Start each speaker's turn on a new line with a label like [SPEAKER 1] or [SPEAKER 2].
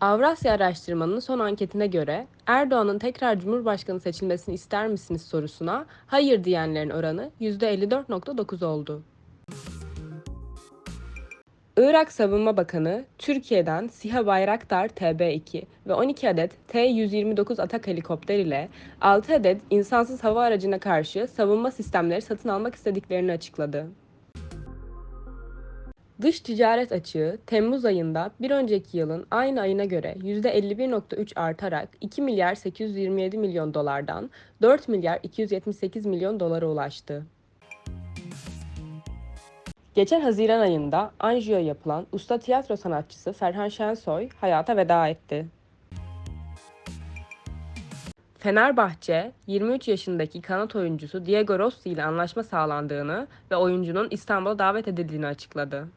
[SPEAKER 1] Avrasya Araştırma'nın son anketine göre Erdoğan'ın tekrar Cumhurbaşkanı seçilmesini ister misiniz sorusuna hayır diyenlerin oranı %54.9 oldu. Irak Savunma Bakanı, Türkiye'den SİHA Bayraktar TB2 ve 12 adet T-129 atak helikopter ile 6 adet insansız hava aracına karşı savunma sistemleri satın almak istediklerini açıkladı. Dış ticaret açığı Temmuz ayında bir önceki yılın aynı ayına göre %51.3 artarak 2 milyar 827 milyon dolardan 4 milyar 278 milyon dolara ulaştı. Geçen Haziran ayında Anjiyo yapılan usta tiyatro sanatçısı Ferhan Şensoy hayata veda etti. Fenerbahçe, 23 yaşındaki kanat oyuncusu Diego Rossi ile anlaşma sağlandığını ve oyuncunun İstanbul'a davet edildiğini açıkladı.